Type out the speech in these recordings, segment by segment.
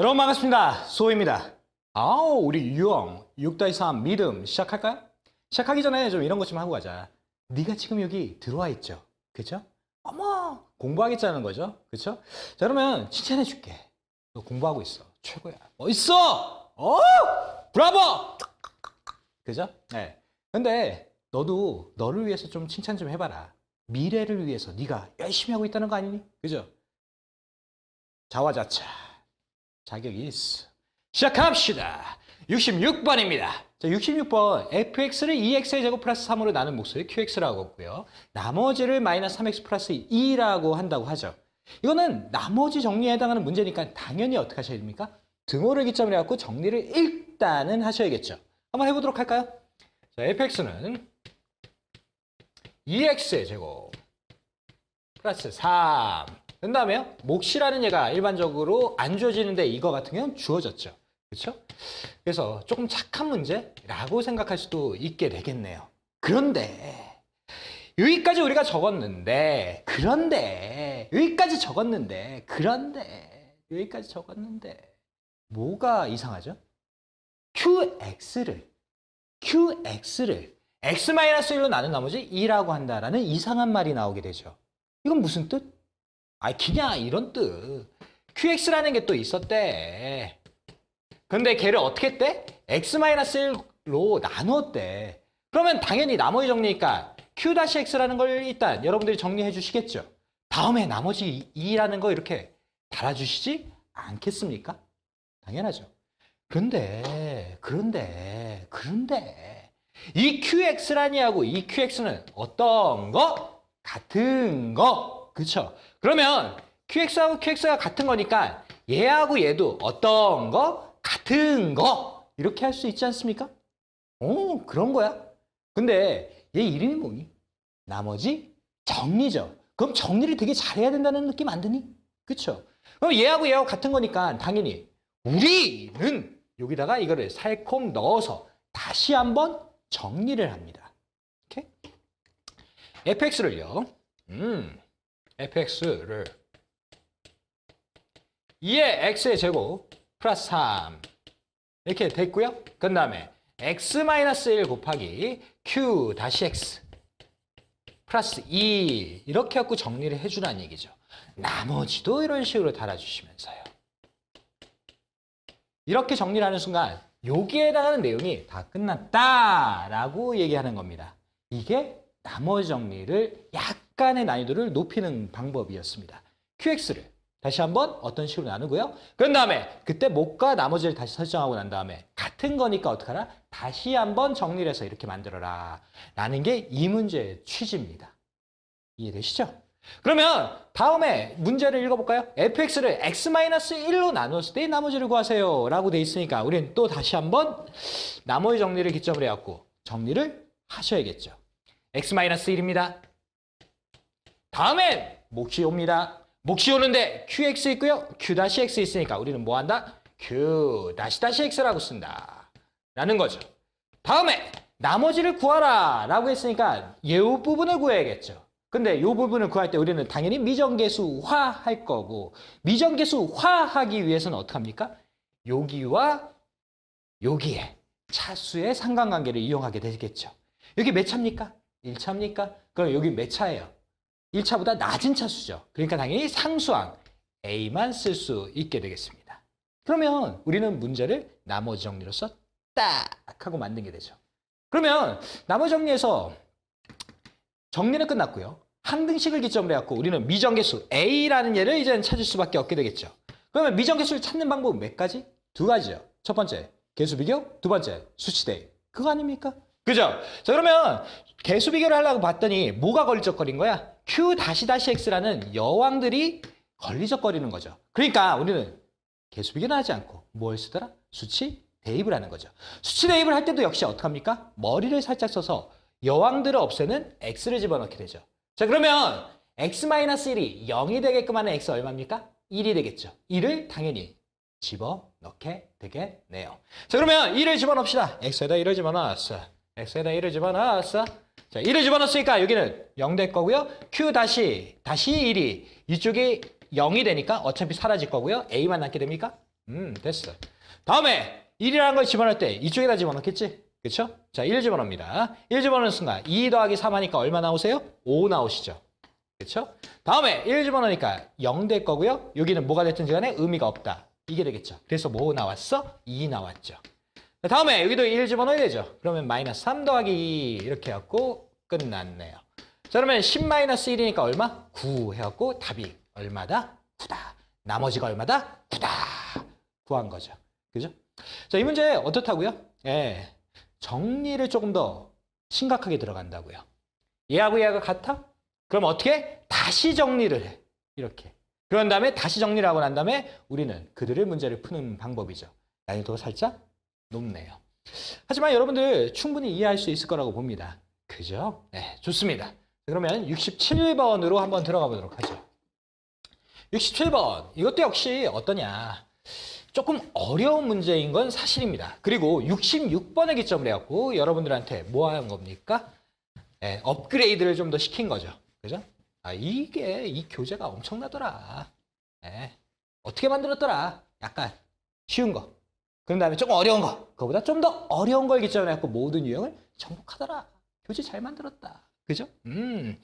여러분 반갑습니다. 소입니다. 아우 우리 유형 6-3 믿음 시작할까요? 시작하기 전에 좀 이런 것 좀 하고 가자. 네가 지금 여기 들어와 있죠? 그죠? 어머 공부하겠다는 거죠? 그쵸? 자 그러면 칭찬해 줄게. 너 공부하고 있어. 최고야. 멋있어! 어! 브라보! 그죠? 네. 근데 너도 너를 위해서 좀 칭찬 좀 해봐라. 미래를 위해서 네가 열심히 하고 있다는 거 아니니? 그죠? 자화자차. 자격이 있어. 시작합시다. 66번입니다. 자, 66번 fx를 2x의 제곱 플러스 3으로 나눈 몫을 qx라고 했고요. 나머지를 마이너스 3x 플러스 2라고 한다고 하죠. 이거는 나머지 정리에 해당하는 문제니까 당연히 어떻게 하셔야 됩니까? 등호를 기점으로 해갖고 정리를 일단은 하셔야겠죠. 한번 해보도록 할까요? 자, fx는 2x의 제곱 플러스 3. 그 다음에요. 몫이라는 얘가 일반적으로 안 주어지는데 이거 같은 경우는 주어졌죠. 그렇죠? 그래서 조금 착한 문제라고 생각할 수도 있게 되겠네요. 그런데 여기까지 우리가 적었는데 그런데 여기까지 적었는데 그런데 여기까지 적었는데 뭐가 이상하죠? QX를 QX를 X-1로 나눈 나머지 2라고 한다라는 이상한 말이 나오게 되죠. 이건 무슨 뜻? 아이 그냥 이런 뜻. QX라는 게 또 있었대. 근데 걔를 어떻게 했대? X-1로 나누었대. 그러면 당연히 나머지 정리니까 Q-X라는 걸 일단 여러분들이 정리해 주시겠죠. 다음에 나머지 2라는 거 이렇게 달아주시지 않겠습니까? 당연하죠. 그런데, 그런데, 그런데, 이 QX라니 하고 이 QX는 어떤 거? 같은 거. 그쵸? 그러면 QX하고 QX가 같은 거니까 얘하고 얘도 어떤 거? 같은 거. 이렇게 할 수 있지 않습니까? 오, 그런 거야. 근데 얘 이름이 뭐니? 나머지 정리죠. 그럼 정리를 되게 잘해야 된다는 느낌 안 드니? 그쵸? 그럼 얘하고 얘하고 같은 거니까 당연히 우리는 여기다가 이거를 살콤 넣어서 다시 한번 정리를 합니다. 이렇게 fx를요. 음, fx를 2의 x의 제곱 플러스 3 이렇게 됐고요. 그 다음에 x-1 곱하기 q 다시 x 플러스 2 이렇게 갖고 정리를 해주라는 얘기죠. 나머지도 이런 식으로 달아주시면서요. 이렇게 정리를 하는 순간 여기에 해당하는 내용이 다 끝났다라고 얘기하는 겁니다. 이게 나머지 정리를 약 간의 난이도를 높이는 방법이었습니다. QX를 다시 한번 어떤 식으로 나누고요. 그런 다음에 그때 목과 나머지를 다시 설정하고 난 다음에 같은 거니까 어떡하라? 다시 한번 정리를 해서 이렇게 만들어라. 라는 게 이 문제의 취지입니다. 이해되시죠? 그러면 다음에 문제를 읽어볼까요? fx를 x-1로 나누었을 때 나머지를 구하세요 라고 돼 있으니까 우리는 또 다시 한번 나머지 정리를 기점으로 해갖고 정리를 하셔야겠죠. x-1입니다. 다음엔 몫이 옵니다. 몫이 오는데 qx 있고요. q-x 있으니까 우리는 뭐 한다? q-x라고 쓴다. 라는 거죠. 다음에 나머지를 구하라 라고 했으니까 이 부분을 구해야겠죠. 근데 이 부분을 구할 때 우리는 당연히 미정계수화 할 거고 미정계수화 하기 위해서는 어떻게 합니까? 여기와 여기에 차수의 상관관계를 이용하게 되겠죠. 여기 몇 차입니까? 1차입니까? 그럼 여기 몇 차예요? 1차보다 낮은 차수죠. 그러니까 당연히 상수항 A만 쓸 수 있게 되겠습니다. 그러면 우리는 문제를 나머지 정리로서 딱 하고 만든 게 되죠. 그러면 나머지 정리에서 정리는 끝났고요. 항등식을 기점으로 해갖고 우리는 미정계수 A라는 얘를 이제는 찾을 수밖에 없게 되겠죠. 그러면 미정계수를 찾는 방법은 몇 가지? 두 가지요. 첫 번째, 개수 비교. 두 번째, 수치 대입. 그거 아닙니까? 그죠? 자, 그러면 개수 비교를 하려고 봤더니 뭐가 걸리적거린 거야? Q 다시 다시 X라는 여왕들이 걸리적거리는 거죠. 그러니까 우리는 개수 비교는 하지 않고 뭘 쓰더라? 수치 대입을 하는 거죠. 수치 대입을 할 때도 역시 어떻게 합니까? 머리를 살짝 써서 여왕들을 없애는 x를 집어넣게 되죠. 자 그러면 x-1이 0이 되게끔 하는 x 얼마입니까? 1이 되겠죠. 1을 당연히 집어넣게 되겠네요. 자 그러면 1을 집어넣읍시다. x에다 1을 집어넣었어. x에다 1을 집어넣었어. 자 1을 집어넣었으니까 여기는 0 될 거고요. q 다시 다시 1이 이쪽이 0이 되니까 어차피 사라질 거고요. a만 남게 됩니까? 음, 됐어. 다음에 1이라는 걸 집어넣을 때 이쪽에다 집어넣겠지? 그쵸? 자, 1 집어넣습니다. 1 집어넣는 순간 2 더하기 3 하니까 얼마 나오세요? 5 나오시죠? 그쵸? 다음에 1 집어넣으니까 0 될 거고요. 여기는 뭐가 됐든지 간에 의미가 없다. 이게 되겠죠. 그래서 뭐 나왔어? 2 나왔죠. 자, 다음에 여기도 1 집어넣어야 되죠. 그러면 마이너스 3 더하기 2 이렇게 해갖고 끝났네요. 자, 그러면 10 마이너스 1이니까 얼마? 9 해갖고 답이 얼마다? 9다. 나머지가 얼마다? 9다. 구한 거죠. 그죠? 자, 이 문제 어떻다고요? 예. 정리를 조금 더 심각하게 들어간다고요. 얘하고 얘가 같아? 그럼 어떻게? 다시 정리를 해. 이렇게. 그런 다음에 다시 정리를 하고 난 다음에 우리는 그들의 문제를 푸는 방법이죠. 난이도가 살짝 높네요. 하지만 여러분들 충분히 이해할 수 있을 거라고 봅니다. 그죠? 네, 좋습니다. 그러면 67번으로 한번 들어가 보도록 하죠. 67번. 이것도 역시 어떠냐. 조금 어려운 문제인 건 사실입니다. 그리고 66번에 기점을 해갖고 여러분들한테 뭐 하는 겁니까? 예, 업그레이드를 좀 더 시킨 거죠. 그죠? 아, 이게, 이 교재가 엄청나더라. 예, 어떻게 만들었더라? 약간 쉬운 거. 그런 다음에 조금 어려운 거. 그거보다 좀 더 어려운 걸 기점으로 해갖고 모든 유형을 정복하더라. 교재 잘 만들었다. 그죠? 음.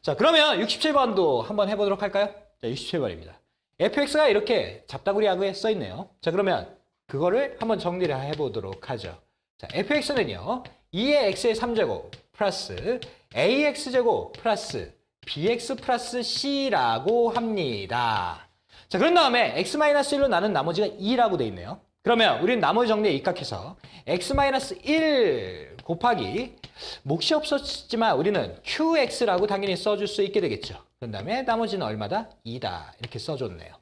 자, 그러면 67번도 한번 해보도록 할까요? 자, 67번입니다. fx가 이렇게 잡다구리하게 써 있네요. 자, 그러면 그거를 한번 정리를 해보도록 하죠. 자, fx는요, 2의 x의 3제곱 플러스 ax제곱 플러스 bx 플러스 c라고 합니다. 자, 그런 다음에 x-1로 나눈 나머지가 2라고 돼 있네요. 그러면 우리는 나머지 정리에 입각해서 x-1 곱하기 몫이 없었지만 우리는 qx라고 당연히 써줄 수 있게 되겠죠. 그런 다음에 나머지는 얼마다? 2다. 이렇게 써줬네요.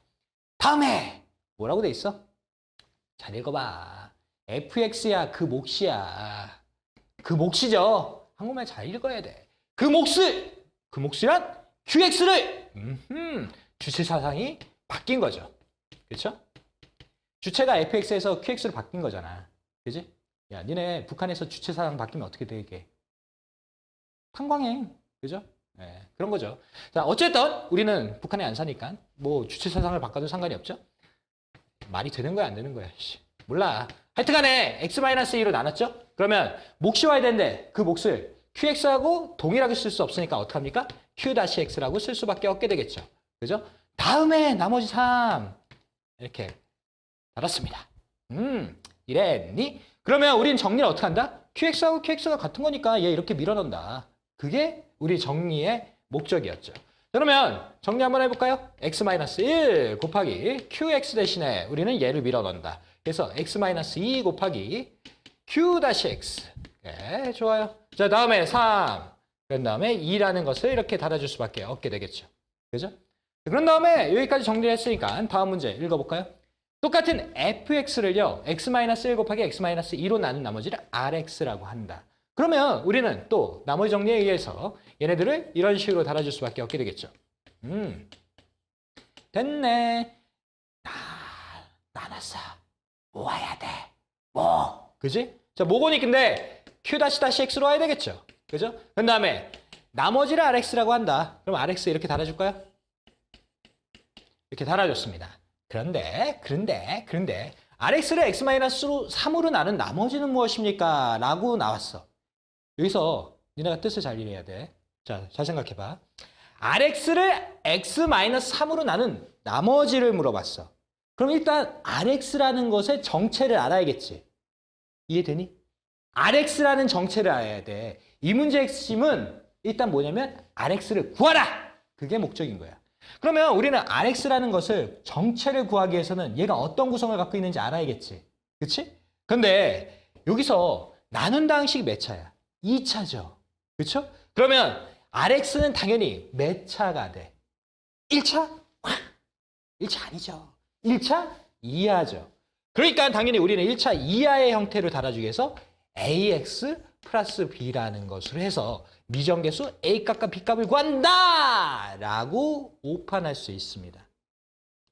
다음에 뭐라고 돼 있어? 잘 읽어봐. fx야 그 몫이야. 그 몫이죠. 한국말 잘 읽어야 돼. 그 몫을 그 몫이란 qx를 음흠, 주체 사상이 바뀐 거죠. 그렇죠? 주체가 fx에서 qx로 바뀐 거잖아. 그지? 야, 니네 북한에서 주체 사상 바뀌면 어떻게 되게? 탄광행. 그죠? 예, 그런 거죠. 자, 어쨌든 우리는 북한에 안 사니까 뭐 주체 사상을 바꿔도 상관이 없죠. 말이 되는 거야, 안 되는 거야? 씨, 몰라. 하여튼 간에 x-2로 나눴죠? 그러면 몫이 와야 되는데 그 몫을 qx하고 동일하게 쓸 수 없으니까 어떡합니까? q-x라고 쓸 수밖에 없게 되겠죠. 그죠? 다음에 나머지 3 이렇게 달았습니다. 음, 이랬니? 그러면 우린 정리를 어떻게 한다? qx하고 qx가 같은 거니까 얘 이렇게 밀어넣는다. 그게 우리 정리의 목적이었죠. 그러면 정리 한번 해볼까요? x-1 곱하기 qx 대신에 우리는 얘를 밀어넣는다. 그래서 x-2 곱하기 q-x. 네, 좋아요. 자, 다음에 3. 그런 다음에 2라는 것을 이렇게 달아줄 수밖에 없게 되겠죠. 그죠? 그런 다음에 여기까지 정리를 했으니까 다음 문제 읽어볼까요? 똑같은 fx를요, x-1 곱하기 x-2로 나눈 나머지를 rx라고 한다. 그러면 우리는 또 나머지 정리에 의해서 얘네들을 이런 식으로 달아줄 수밖에 없게 되겠죠. 음, 됐네. 나, 나눴어. 모아야 돼. 뭐. 그지? 자, 모고니 근데 q-x로 와야 되겠죠. 그죠? 그 다음에 나머지를 rx라고 한다. 그럼 rx 이렇게 달아줄까요? 이렇게 달아줬습니다. 그런데, 그런데, 그런데 rx를 x-3으로 나눈 나머지는 무엇입니까? 라고 나왔어. 여기서 니네가 뜻을 잘 이해해야 돼. 자, 잘 생각해 봐. rx를 x-3으로 나눈 나머지를 물어봤어. 그럼 일단 rx라는 것의 정체를 알아야겠지. 이해되니? rx라는 정체를 알아야 돼. 이 문제의 핵심은 일단 뭐냐면 rx를 구하라! 그게 목적인 거야. 그러면 우리는 rx라는 것을 정체를 구하기 위해서는 얘가 어떤 구성을 갖고 있는지 알아야겠지. 그치? 근데 여기서 나눈다 항식이 몇 차야? 2차죠. 그렇죠? 그러면 RX는 당연히 몇 차가 돼? 1차? 1차 아니죠. 1차 이하죠. 그러니까 당연히 우리는 1차 이하의 형태를 달아주기 위해서 AX 플러스 B라는 것으로 해서 미정계수 A값과 B값을 구한다! 라고 오판할 수 있습니다.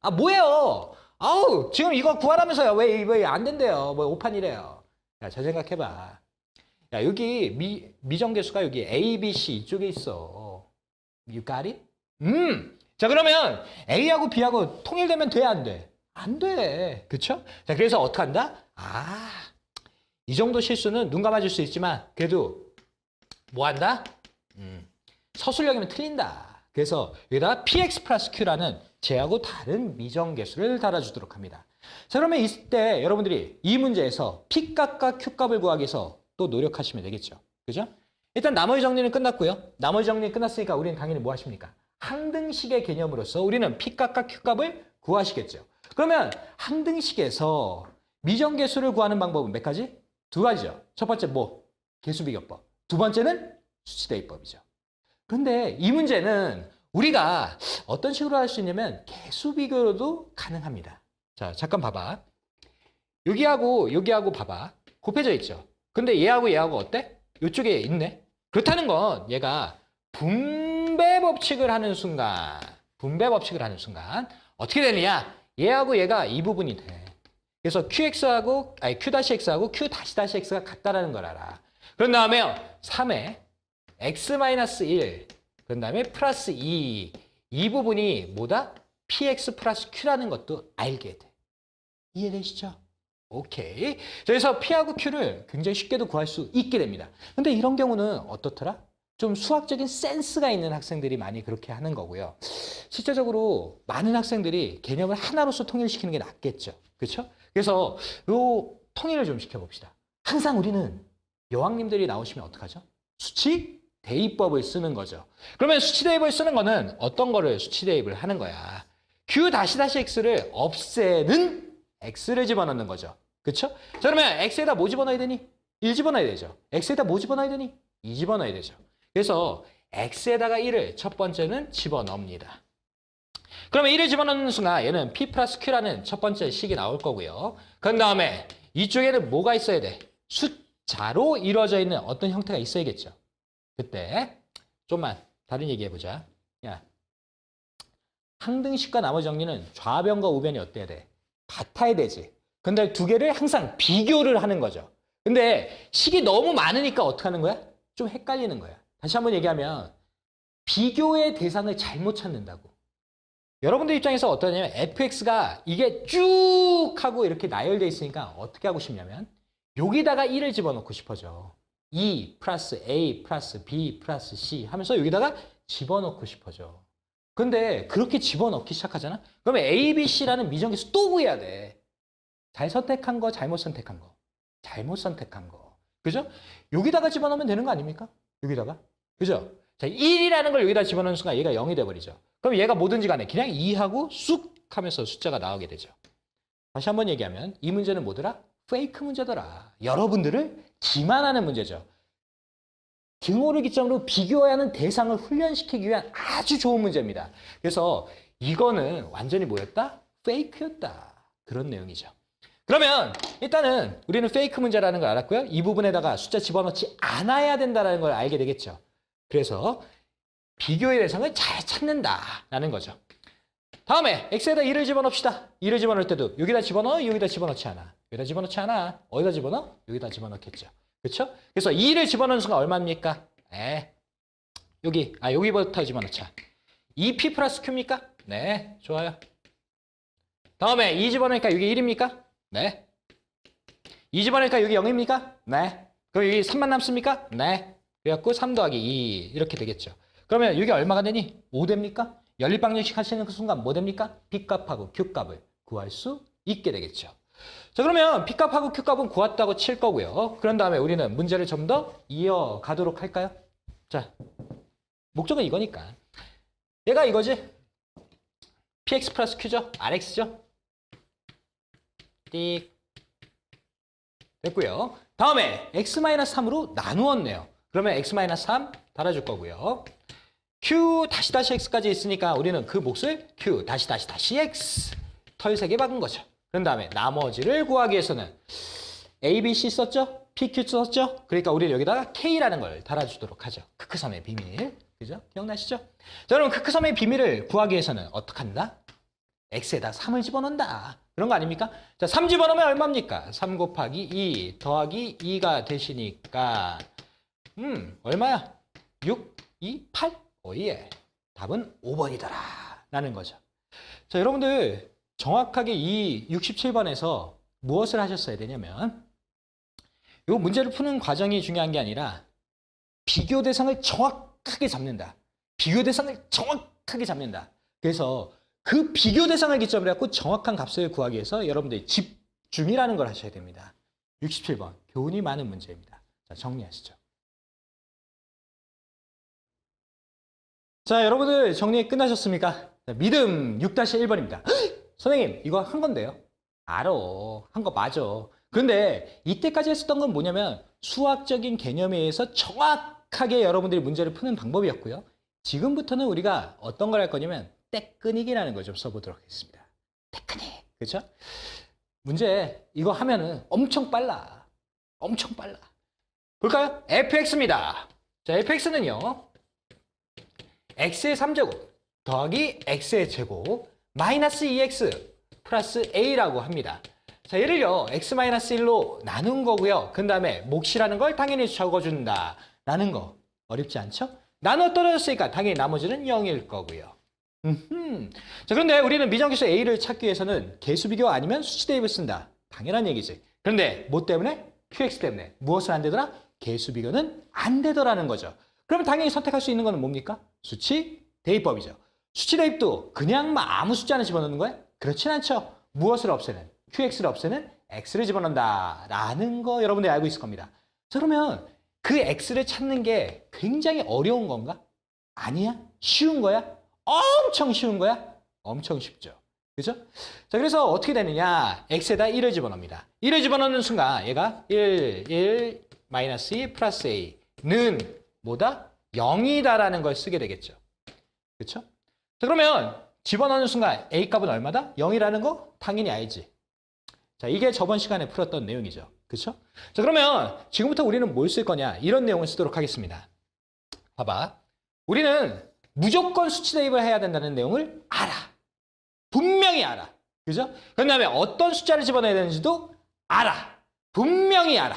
아, 뭐예요? 아우, 지금 이거 구하라면서요. 왜, 왜 안 된대요? 뭐 오판이래요. 야, 잘 생각해봐. 야, 여기 미, 미정계수가 여기 A, B, C 이쪽에 있어. You got it? 음. 자, 그러면 A하고 B하고 통일되면 돼, 안 돼? 안 돼. 그쵸? 자, 그래서 어떻게 한다? 아, 이 정도 실수는 눈 감아줄 수 있지만, 그래도 뭐 한다? 음, 서술형이면 틀린다. 그래서 여기다가 px 플러스 q라는 쟤하고 다른 미정계수를 달아주도록 합니다. 자, 그러면 이때 여러분들이 이 문제에서 p값과 q값을 구하기 위해서 또 노력하시면 되겠죠. 그죠? 일단 나머지 정리는 끝났고요. 나머지 정리 끝났으니까 우리는 당연히 뭐 하십니까? 항등식의 개념으로서 우리는 p값과 q값을 구하시겠죠. 그러면 항등식에서 미정계수를 구하는 방법은 몇 가지? 두 가지죠. 첫 번째 뭐? 계수비교법. 두 번째는 수치대입법이죠. 근데 이 문제는 우리가 어떤 식으로 할 수 있냐면 계수비교로도 가능합니다. 자, 잠깐 봐봐. 여기하고 여기하고 봐봐. 곱해져 있죠. 근데 얘하고 얘하고 어때? 이쪽에 있네. 그렇다는 건 얘가 분배 법칙을 하는 순간, 분배 법칙을 하는 순간 어떻게 되느냐? 얘하고 얘가 이 부분이 돼. 그래서 qx하고 아니 q-x하고 q-x가 같다라는 걸 알아. 그런 다음에요. 3에 x-1 그런 다음에 플러스 2. 이 부분이 뭐다? px 플러스 q라는 것도 알게 돼. 이해되시죠? 오케이. 그래서 p하고 q를 굉장히 쉽게도 구할 수 있게 됩니다. 근데 이런 경우는 어떻더라? 좀 수학적인 센스가 있는 학생들이 많이 그렇게 하는 거고요. 실제적으로 많은 학생들이 개념을 하나로서 통일시키는 게 낫겠죠. 그렇죠? 그래서 요 통일을 좀 시켜봅시다. 항상 우리는 여왕님들이 나오시면 어떡하죠? 수치 대입법을 쓰는 거죠. 그러면 수치 대입을 쓰는 거는 어떤 거를 수치 대입을 하는 거야? q 다시 다시 x를 없애는 x를 집어넣는 거죠. 그렇죠? 자 그러면 x에다 뭐 집어넣어야 되니? 1 집어넣어야 되죠. x에다 뭐 집어넣어야 되니? 2 집어넣어야 되죠. 그래서 x에다가 1을 첫 번째는 집어넣습니다. 그러면 1을 집어넣는 순간 얘는 p 플러스 q라는 첫 번째 식이 나올 거고요. 그 다음에 이쪽에는 뭐가 있어야 돼? 숫자로 이루어져 있는 어떤 형태가 있어야겠죠. 그때 좀만 다른 얘기 해보자. 야, 항등식과 나머지 정리는 좌변과 우변이 어때야 돼? 같아야 되지. 근데 두 개를 항상 비교를 하는 거죠. 근데 식이 너무 많으니까 어떻게 하는 거야? 좀 헷갈리는 거야. 다시 한번 얘기하면 비교의 대상을 잘못 찾는다고. 여러분들 입장에서 어떠냐면 fx가 이게 쭉 하고 이렇게 나열되어 있으니까 어떻게 하고 싶냐면 여기다가 1을 집어넣고 싶어져. 2 플러스 a 플러스 b 플러스 c 하면서 여기다가 집어넣고 싶어져. 근데 그렇게 집어넣기 시작하잖아? 그러면 a, b, c라는 미정계수 또 구해야 돼. 잘 선택한 거, 잘못 선택한 거. 잘못 선택한 거. 그죠? 여기다가 집어넣으면 되는 거 아닙니까? 여기다가. 그죠? 자, 1이라는 걸 여기다 집어넣는 순간 얘가 0이 돼버리죠. 그럼 얘가 뭐든지 간에 그냥 2하고 쑥 하면서 숫자가 나오게 되죠. 다시 한번 얘기하면 이 문제는 뭐더라? 페이크 문제더라. 여러분들을 기만하는 문제죠. 등호를 기점으로 비교해야 하는 대상을 훈련시키기 위한 아주 좋은 문제입니다. 그래서 이거는 완전히 뭐였다? 페이크였다. 그런 내용이죠. 그러면 일단은 우리는 페이크 문제라는 걸 알았고요. 이 부분에다가 숫자 집어넣지 않아야 된다는 걸 알게 되겠죠. 그래서 비교의 대상을 잘 찾는다라는 거죠. 다음에 x에다 2를 집어넣읍시다. 2를 집어넣을 때도 여기다 집어넣어, 여기다 집어넣지 않아. 여기다 집어넣지 않아. 어디다 집어넣어? 여기다 집어넣겠죠. 그렇죠? 그래서 2를 집어넣는 순간 얼마입니까? 네. 여기, 아 여기부터 집어넣자. 2p 플러스 q입니까? 네, 좋아요. 다음에 2 집어넣으니까 여기 1입니까? 네. 2 집어넣으니까 여기 0입니까? 네. 그럼 여기 3만 남습니까? 네. 그래갖고 3 더하기 2 이렇게 되겠죠. 그러면 여기 얼마가 되니? 5 됩니까? 연립방정식 하시는 그 순간 뭐 됩니까? B값하고 Q값을 구할 수 있게 되겠죠. 자 그러면 B값하고 Q값은 구했다고 칠 거고요. 그런 다음에 우리는 문제를 좀 더 이어가도록 할까요? 자 목적은 이거니까 얘가 이거지? PX 플러스 Q죠? RX죠? 띡 됐고요. 다음에 x-3으로 나누었네요. 그러면 x-3 달아줄 거고요. q 다시 다시 x까지 있으니까 우리는 그 몫을 q 다시 다시 다시 x 털세개 박은 거죠. 그런 다음에 나머지를 구하기 위해서는 a, b, c 썼죠? p, q 썼죠? 그러니까 우리는 여기다가 k라는 걸 달아주도록 하죠. 크크섬의 비밀. 그죠? 기억나시죠? 자, 그럼 크크섬의 비밀을 구하기 위해서는 어떻게 한다? x에다 3을 집어넣는다. 그런 거 아닙니까? 자, 3 집어넣으면 얼마입니까? 3 곱하기 2 더하기 2가 되시니까 음, 얼마야? 6, 2, 8? 오예. 답은 5번이더라. 라는 거죠. 자, 여러분들 정확하게 이 67번에서 무엇을 하셨어야 되냐면 이 문제를 푸는 과정이 중요한 게 아니라 비교 대상을 정확하게 잡는다. 비교 대상을 정확하게 잡는다. 그래서 그 비교 대상을 기점으로 해갖고 정확한 값을 구하기 위해서 여러분들이 집중이라는 걸 하셔야 됩니다. 67번 교훈이 많은 문제입니다. 자 정리하시죠. 자 여러분들 정리 끝나셨습니까? 자, 믿음 6-1번입니다. 선생님 이거 한 건데요. 알아 한거 맞아. 그런데 이때까지 했었던 건 뭐냐면 수학적인 개념에 의해서 정확하게 여러분들이 문제를 푸는 방법이었고요. 지금부터는 우리가 어떤 걸 할 거냐면 때끈이기라는 걸 좀 써보도록 하겠습니다. 때끈이 그렇죠? 문제 이거 하면은 엄청 빨라. 엄청 빨라. 볼까요? fx입니다. 자, fx는요. X의 3제곱 더하기 x의 제곱 마이너스 2x 플러스 a라고 합니다. 자, 얘를요. x-1로 나눈 거고요. 그 다음에 몫이라는 걸 당연히 적어준다. 라는 거. 어렵지 않죠? 나눠 떨어졌으니까 당연히 나머지는 0일 거고요. 음흠. 자, 그런데 우리는 미정계수 a를 찾기 위해서는 개수 비교 아니면 수치 대입을 쓴다. 당연한 얘기지. 그런데 뭐 때문에? qx 때문에. 무엇을 안 되더라? 개수 비교는 안 되더라는 거죠. 그러면 당연히 선택할 수 있는 거는 뭡니까? 수치 대입법이죠. 수치 대입도 그냥 막 아무 숫자를 집어넣는 거야? 그렇진 않죠. 무엇을 없애는? qx를 없애는 x를 집어넣는다. 라는 거 여러분들이 알고 있을 겁니다. 자, 그러면 그 x를 찾는 게 굉장히 어려운 건가? 아니야. 쉬운 거야? 엄청 쉬운 거야? 엄청 쉽죠. 그죠? 자, 그래서 어떻게 되느냐? x에다 1을 집어넣습니다. 1을 집어넣는 순간 얘가 1, 1, 마이너스 2 플러스 a는 뭐다? 0이다라는 걸 쓰게 되겠죠. 그렇죠? 자, 그러면 집어넣는 순간 a 값은 얼마다? 0이라는 거 당연히 알지. 자, 이게 저번 시간에 풀었던 내용이죠. 그렇죠? 자, 그러면 지금부터 우리는 뭘 쓸 거냐? 이런 내용을 쓰도록 하겠습니다. 봐봐. 우리는 무조건 수치 대입을 해야 된다는 내용을 알아. 분명히 알아. 그죠? 그 다음에 어떤 숫자를 집어넣어야 되는지도 알아. 분명히 알아.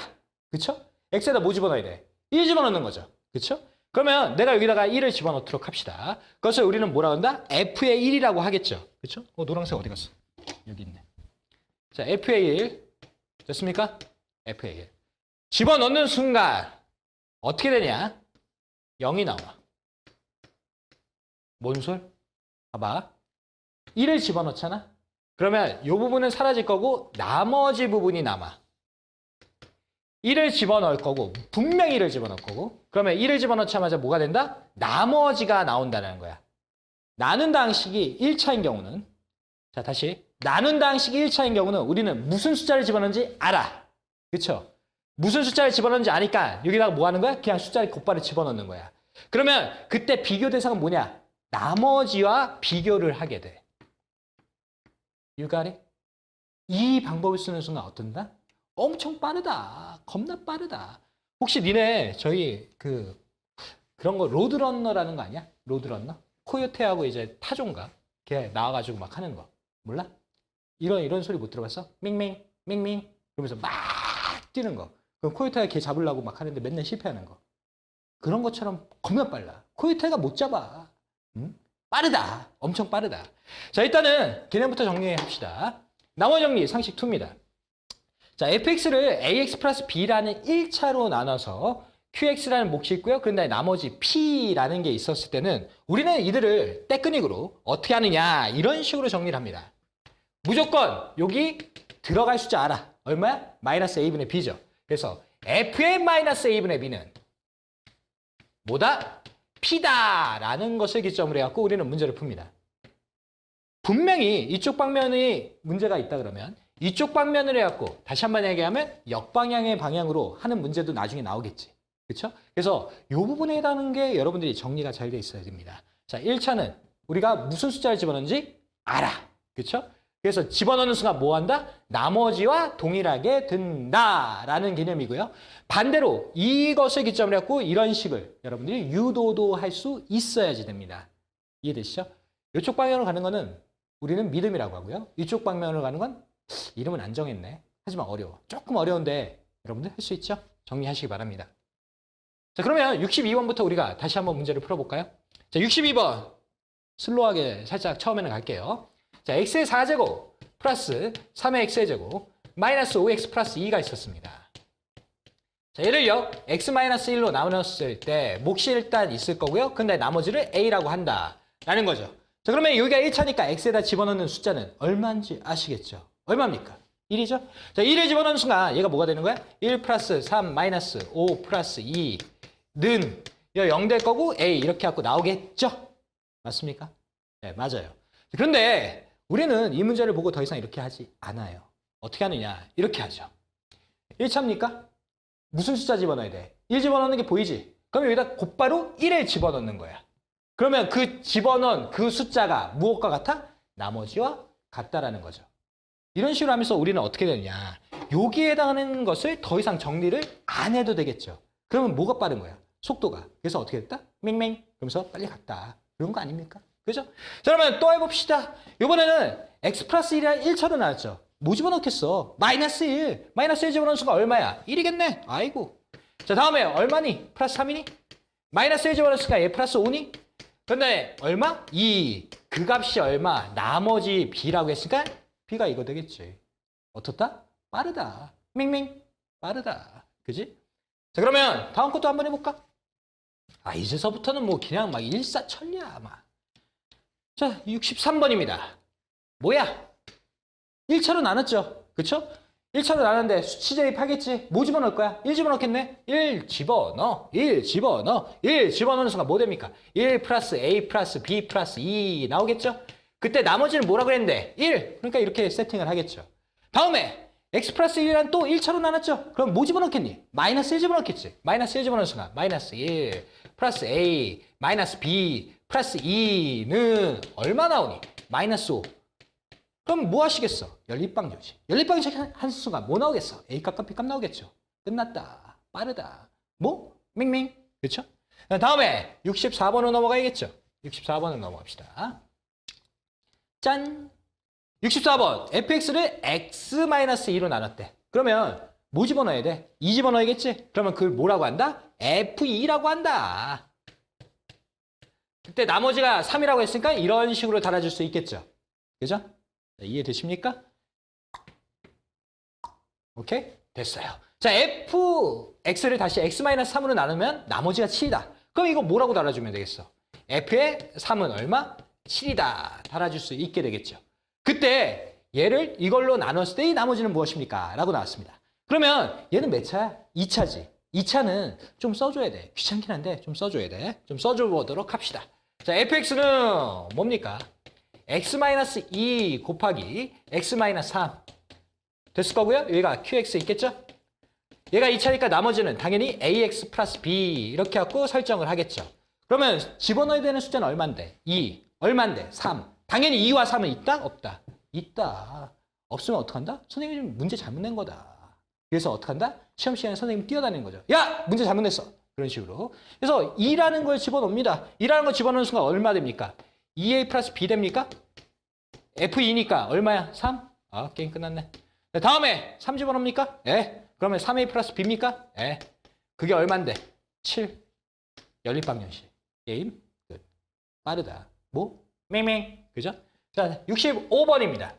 그쵸? x에다 뭐 집어넣어야 돼? 1 집어넣는 거죠. 그쵸? 그러면 내가 여기다가 1을 집어넣도록 합시다. 그것을 우리는 뭐라 한다? f의 1이라고 하겠죠. 그쵸? 어, 노란색 어디 갔어? 여기 있네. 자, f의 1. 됐습니까? f의 1. 집어넣는 순간 어떻게 되냐? 0이 나와. 뭔 소리? 봐봐. 1을 집어넣잖아? 그러면 이 부분은 사라질 거고 나머지 부분이 남아. 1을 집어넣을 거고 분명히 1을 집어넣을 거고 그러면 1을 집어넣자마자 뭐가 된다? 나머지가 나온다는 거야. 나눈다 항식이 1차인 경우는 자 다시 나눈다 항식이 1차인 경우는 우리는 무슨 숫자를 집어넣는지 알아. 그쵸? 무슨 숫자를 집어넣는지 아니까 여기다가 뭐 하는 거야? 그냥 숫자를 곧바로 집어넣는 거야. 그러면 그때 비교 대상은 뭐냐? 나머지와 비교를 하게 돼. It? 이 방법을 쓰는 순간 어떤다? 엄청 빠르다. 겁나 빠르다. 혹시 니네 저희 그 그런 거 로드런너라는 거 아니야? 로드런너? 코요테하고 이제 타종가 걔 나와가지고 막 하는 거 몰라? 이런 이런 소리 못 들어봤어? 밍밍 밍밍 그러면서 막 뛰는 거. 그럼 코요테가 걔 잡으려고 막 하는데 맨날 실패하는 거. 그런 것처럼 겁나 빨라. 코요테가 못 잡아. 응? 빠르다. 엄청 빠르다. 자, 일단은 걔네부터 정리합시다. 나머지 정리 상식 2입니다. 자, fx를 ax 플러스 b라는 1차로 나눠서 qx라는 몫이 있고요. 그런 다음에 나머지 p라는 게 있었을 때는 우리는 이들을 때끈익으로 어떻게 하느냐 이런 식으로 정리를 합니다. 무조건 여기 들어갈 숫자 알아. 얼마야? 마이너스 a분의 b죠. 그래서 f의 마이너스 a분의 b는 뭐다? P다 라는 것을 기점으로 해갖고 우리는 문제를 풉니다. 분명히 이쪽 방면이 문제가 있다 그러면 이쪽 방면을 해갖고 다시 한 번 얘기하면 역방향의 방향으로 하는 문제도 나중에 나오겠지. 그렇죠? 그래서 이 부분에 해당하는 게 여러분들이 정리가 잘 돼 있어야 됩니다. 자, 1차는 우리가 무슨 숫자를 집어넣는지 알아. 그렇죠? 그래서 집어넣는 순간 뭐 한다? 나머지와 동일하게 든다라는 개념이고요. 반대로 이것을 기점으로 해갖고 이런 식을 여러분들이 유도도 할 수 있어야지 됩니다. 이해되시죠? 이쪽 방향으로 가는 거는 우리는 믿음이라고 하고요. 이쪽 방향으로 가는 건 이름은 안 정했네. 하지만 어려워. 조금 어려운데 여러분들 할 수 있죠? 정리하시기 바랍니다. 자, 그러면 62번부터 우리가 다시 한번 문제를 풀어볼까요? 자, 62번. 슬로하게 살짝 처음에는 갈게요. 자, x의 4제곱 플러스 3의 x의 제곱 마이너스 5x 플러스 2가 있었습니다. 자, 얘를요, x-1로 나눴을 때 몫이 일단 있을 거고요. 근데 나머지를 a라고 한다. 라는 거죠. 자, 그러면 여기가 1차니까 x에다 집어넣는 숫자는 얼마인지 아시겠죠? 얼마입니까? 1이죠? 자, 1을 집어넣는 순간 얘가 뭐가 되는 거야? 1 플러스 3 마이너스 5 플러스 2는 0 될 거고 a 이렇게 갖고 나오겠죠? 맞습니까? 네, 맞아요. 그런데 우리는 이 문제를 보고 더 이상 이렇게 하지 않아요. 어떻게 하느냐? 이렇게 하죠. 1차입니까? 무슨 숫자 집어넣어야 돼? 1 집어넣는 게 보이지? 그럼 여기다 곧바로 1을 집어넣는 거야. 그러면 그 집어넣은 그 숫자가 무엇과 같아? 나머지와 같다라는 거죠. 이런 식으로 하면서 우리는 어떻게 되느냐. 여기에 해당하는 것을 더 이상 정리를 안 해도 되겠죠. 그러면 뭐가 빠른 거야? 속도가. 그래서 어떻게 됐다? 맹맹. 그러면서 빨리 갔다. 그런 거 아닙니까? 그죠? 자, 그러면 또 해봅시다. 이번에는 x 플러스 1이랑 1처럼 나왔죠. 뭐 집어넣겠어? 마이너스 1. 마이너스 1 집어넣는 순간 얼마야? 1이겠네. 아이고. 자, 다음에 얼마니? 플러스 3이니? 마이너스 1 집어넣는 순간 얘 플러스 5니? 근데 얼마? 2. 그 값이 얼마? 나머지 b라고 했으니까 b가 이거 되겠지. 어떻다? 빠르다. 맹맹. 빠르다. 그지? 자, 그러면 다음 것도 한번 해볼까? 아, 이제서부터는 뭐 그냥 막 일사천리야, 막. 자, 63번입니다. 뭐야? 1차로 나눴죠. 그쵸? 1차로 나눴는데 수치 대입하겠지. 뭐 집어넣을 거야? 1 집어넣겠네? 1 집어넣어. 1 집어넣어. 1 집어넣는 순간 뭐 됩니까? 1 플러스 A 플러스 B 플러스 2 나오겠죠? 그때 나머지는 뭐라 그랬는데? 1. 그러니까 이렇게 세팅을 하겠죠. 다음에 x 플러스 1이란 또 1차로 나눴죠? 그럼 뭐 집어넣겠니? 마이너스 1 집어넣겠지. 마이너스 1 집어넣는 순간 마이너스 1 플러스 A 마이너스 B 플러스 2는 얼마 나오니? 마이너스 5. 그럼 뭐 하시겠어? 연립방 조지. 연립방 조지 한 순간 뭐 나오겠어? A 값과 B 값 나오겠죠. 끝났다. 빠르다. 뭐? 밍밍. 그렇죠? 다음에 64번으로 넘어가야겠죠. 64번으로 넘어갑시다. 짠. 64번. fx를 x-2로 나눴대. 그러면 뭐 집어넣어야 돼? 2 집어넣어야겠지? 그러면 그걸 뭐라고 한다? f2라고 한다. 그때 나머지가 3이라고 했으니까 이런 식으로 달아줄 수 있겠죠. 그죠? 네, 이해되십니까? 오케이? 됐어요. 자, fx를 다시 x-3으로 나누면 나머지가 7이다. 그럼 이거 뭐라고 달아주면 되겠어? f의 3은 얼마? 7이다. 달아줄 수 있게 되겠죠. 그때 얘를 이걸로 나눴을 때 이 나머지는 무엇입니까? 라고 나왔습니다. 그러면 얘는 몇 차야? 2차지. 2차는 좀 써줘야 돼. 귀찮긴 한데 좀 써줘야 돼. 좀 써줘 보도록 합시다. 자, fx는 뭡니까? x-2 곱하기 x-3 됐을 거고요. 여기가 qx 있겠죠? 얘가 2차니까 나머지는 당연히 ax 플러스 b 이렇게 갖고 설정을 하겠죠. 그러면 집어넣어야 되는 숫자는 얼만데? 2. 얼만데? 3. 당연히 2와 3은 있다? 없다? 있다. 없으면 어떡한다? 선생님이 문제 잘못 낸 거다. 그래서 어떡한다? 시험 시간에 선생님 뛰어다니는 거죠. 야! 문제 잘못 냈어. 그런 식으로. 그래서 2라는 걸 집어넣습니다. 2라는 걸 집어넣는 순간 얼마 됩니까? 2a 플러스 b 됩니까? f2니까 얼마야? 3? 아, 게임 끝났네. 자, 다음에 3 집어넣습니까? 예. 그러면 3a 플러스 b입니까? 예. 그게 얼만데? 7. 연립방정식. 게임 끝. 빠르다. 뭐? 맹맹. 그죠? 자, 65번입니다.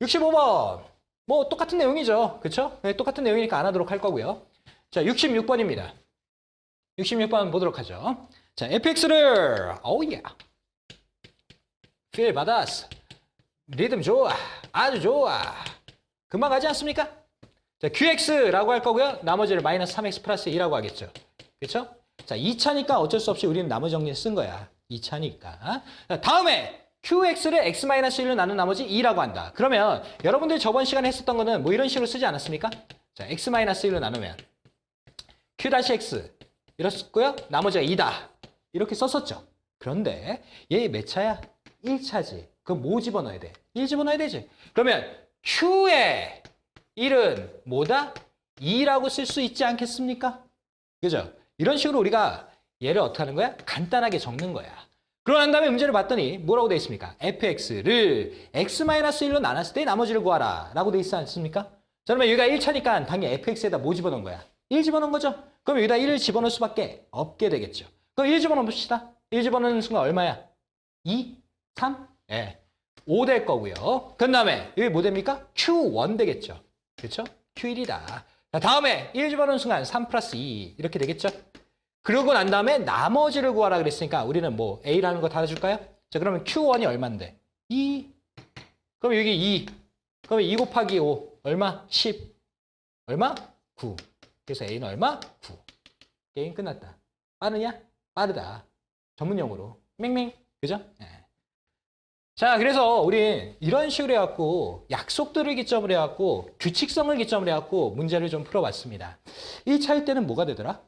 65번. 뭐 똑같은 내용이죠. 그쵸? 네, 똑같은 내용이니까 안 하도록 할 거고요. 자, 66번입니다. 66번 보도록 하죠. 자, fx를 어우야. 필 받았어. 리듬 좋아. 아주 좋아. 금방 가지 않습니까? 자, qx라고 할 거고요. 나머지를 마이너스 3x 플러스 2라고 하겠죠. 그렇죠? 자, 2차니까 어쩔 수 없이 우리는 나머지 정리 쓴 거야. 2차니까. 자, 다음에 qx를 x-1로 나눈 나머지 2라고 한다. 그러면 여러분들 저번 시간에 했었던 거는 뭐 이런 식으로 쓰지 않았습니까? 자, x-1로 나누면 q-x 이렇고요. 나머지가 2다. 이렇게 썼었죠. 그런데 얘 몇 차야? 1차지. 그럼 뭐 집어넣어야 돼? 1 집어넣어야 되지. 그러면 q의 1은 뭐다? 2라고 쓸 수 있지 않겠습니까? 그죠? 이런 식으로 우리가 얘를 어떻게 하는 거야? 간단하게 적는 거야. 그러고 난 다음에 문제를 봤더니 뭐라고 돼 있습니까? fx를 x-1로 나눴을 때 나머지를 구하라 라고 돼 있지 않습니까? 자, 그러면 여기가 1차니까 당연히 fx에다 뭐 집어넣은 거야? 1 집어넣은 거죠? 그럼 여기다 1을 집어넣을 수밖에 없게 되겠죠. 그럼 1 집어넣어 봅시다. 1 집어넣는 순간 얼마야? 2, 3, 예. 5될 거고요. 그 다음에 여기 뭐 됩니까? Q1 되겠죠. 그렇죠? Q1이다. 자, 다음에 1 집어넣은 순간 3 플러스 2 이렇게 되겠죠? 그러고 난 다음에 나머지를 구하라 그랬으니까 우리는 뭐 A라는 거 달아줄까요? 자 그러면 Q1이 얼마인데? 2. 그럼 여기 2. 그러면 2 곱하기 5 얼마? 10. 얼마? 9. 그래서 A는 얼마? 9. 게임 끝났다. 빠르냐? 빠르다. 전문용어로. 맹맹. 그죠? 네. 자, 그래서 우리 이런 식으로 해갖고 약속들을 기점으로 해갖고 규칙성을 기점으로 해갖고 문제를 좀 풀어봤습니다. 1차일 때는 뭐가 되더라?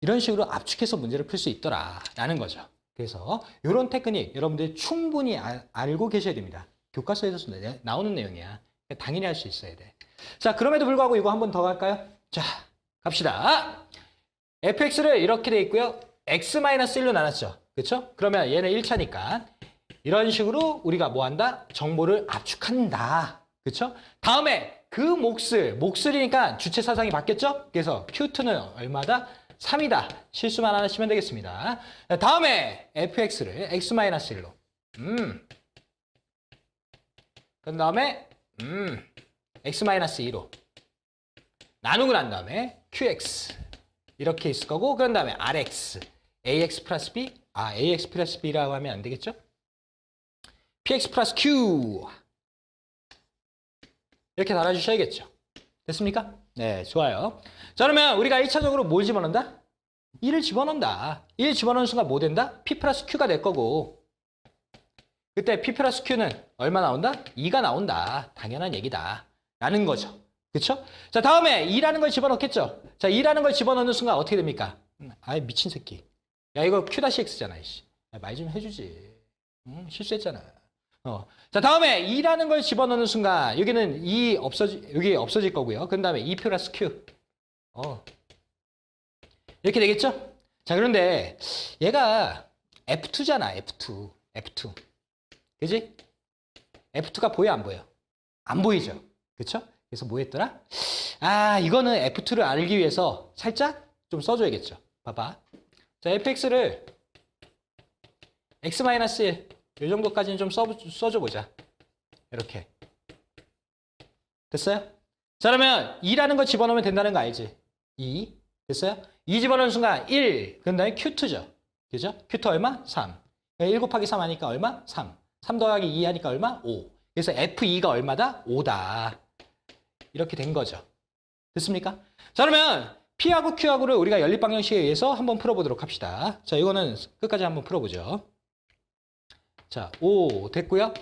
이런 식으로 압축해서 문제를 풀 수 있더라 라는 거죠. 그래서 이런 테크닉 여러분들이 충분히 아- 알고 계셔야 됩니다. 교과서에서 내- 나오는 내용이야. 당연히 할 수 있어야 돼. 자, 그럼에도 불구하고 이거 한 번 더 갈까요? 자, 갑시다. fx를 이렇게 돼 있고요. x-1로 나눴죠. 그렇죠? 그러면 얘는 1차니까 이런 식으로 우리가 뭐 한다? 정보를 압축한다. 그렇죠? 다음에 그 몫을 몫을이니까 주체 사상이 바뀌었죠? 그래서 q2는 얼마다? 3이다. 실수만 안 하시면 되겠습니다. 다음에 fx를 x-1로 음. 그 다음에 음. x-2로 나누고 난 다음에 qx 이렇게 있을 거고 그런 다음에 rx ax 플러스 b 아 ax 플러스 b라고 하면 안 되겠죠? px 플러스 q 이렇게 달아주셔야겠죠. 됐습니까? 네, 좋아요. 자, 그러면 우리가 1차적으로 뭘 집어넣는다? 1을 집어넣는다. 1 집어넣는 순간 뭐 된다? p 플러스 q가 될 거고 그때 p 플러스 q는 얼마 나온다? 2가 나온다. 당연한 얘기다. 라는 거죠. 그쵸? 자, 다음에 2라는 걸 집어넣겠죠? 자, 2라는 걸 집어넣는 순간 어떻게 됩니까? 음, 아이, 미친 새끼. 야, 이거 q-x잖아, 이씨. 말 좀 해주지. 응, 실수했잖아. 어. 자, 다음에 2라는 걸 집어넣는 순간, 여기는 2 없어지, 여기 없어질 거고요. 그 다음에 2 플러스 q. 어. 이렇게 되겠죠? 자, 그런데 얘가 F2잖아, F2. F2. 그지? F2가 보여, 안 보여? 안 보이죠? 그쵸? 그래서 뭐 했더라? 아, 이거는 F2를 알기 위해서 살짝 좀 써줘야겠죠. 봐봐. 자, fx를 x-1, 이 정도까지는 좀 써, 써줘 보자. 이렇게. 됐어요? 자, 그러면 2라는 거 집어넣으면 된다는 거 알지? 2. 됐어요? 2 집어넣는 순간 1. 그 다음에 q2죠. 그죠? q2 얼마? 3. 1 곱하기 3 하니까 얼마? 3. 3 더하기 2 하니까 얼마? 5. 그래서 f2가 얼마다? 5다. 이렇게 된 거죠. 됐습니까? 자, 그러면 P하고 Q하고를 우리가 연립방정식에 의해서 한번 풀어보도록 합시다. 자, 이거는 끝까지 한번 풀어보죠. 자, 5 됐고요.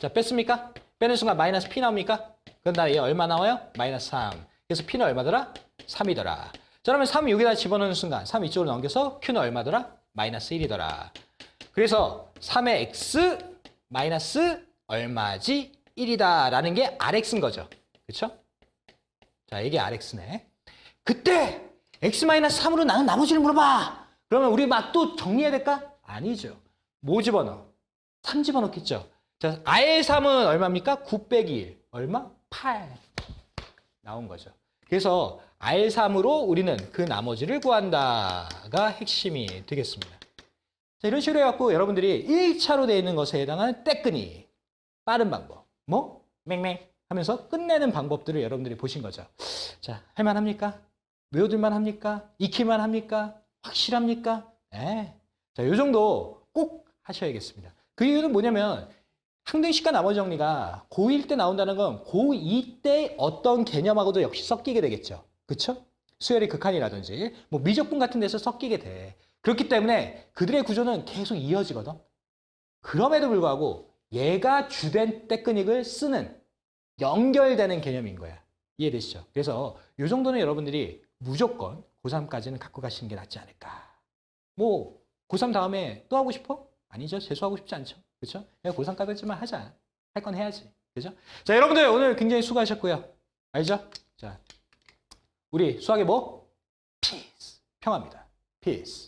자, 뺐습니까? 빼는 순간 마이너스 P 나옵니까? 그럼 다얘 얼마 나와요? 마이너스 3. 그래서 P는 얼마더라? 3이더라. 자, 그러면 3 여기다 집어넣는 순간 3 이쪽으로 넘겨서 Q는 얼마더라? 마이너스 1이더라. 그래서 3의 X 마이너스 얼마지? 1이다 라는 게 RX인 거죠. 그렇죠? 자, 이게 RX네. 그때 X-3으로 나는 나머지를 물어봐. 그러면 우리 막 또 정리해야 될까? 아니죠. 뭐 집어넣어? 3 집어넣겠죠. 자, R3은 얼마입니까? 9 빼기 1. 얼마? 8. 나온 거죠. 그래서 R3으로 우리는 그 나머지를 구한다가 핵심이 되겠습니다. 자, 이런 식으로 해갖고 여러분들이 1차로 되어 있는 것에 해당하는 떼끈이 빠른 방법. 뭐? 맹맹 하면서 끝내는 방법들을 여러분들이 보신 거죠. 자, 할만합니까? 외워둘만 합니까? 익힐만 합니까? 확실합니까? 예. 자, 요 정도 꼭 하셔야겠습니다. 그 이유는 뭐냐면 항등식과 나머지 정리가 고1 때 나온다는 건 고2 때 어떤 개념하고도 역시 섞이게 되겠죠. 그쵸? 수열의 극한이라든지 뭐 미적분 같은 데서 섞이게 돼. 그렇기 때문에 그들의 구조는 계속 이어지거든. 그럼에도 불구하고 얘가 주된 테크닉을 쓰는 연결되는 개념인 거야. 이해되시죠? 그래서 이 정도는 여러분들이 무조건 고3까지는 갖고 가시는 게 낫지 않을까. 뭐 고3 다음에 또 하고 싶어? 아니죠. 재수하고 싶지 않죠. 그렇죠? 그냥 고3까지만 하자. 할 건 해야지. 그죠? 자, 여러분들 오늘 굉장히 수고하셨고요. 알죠? 자, 우리 수학의 뭐? 피스. 평화입니다. 피스.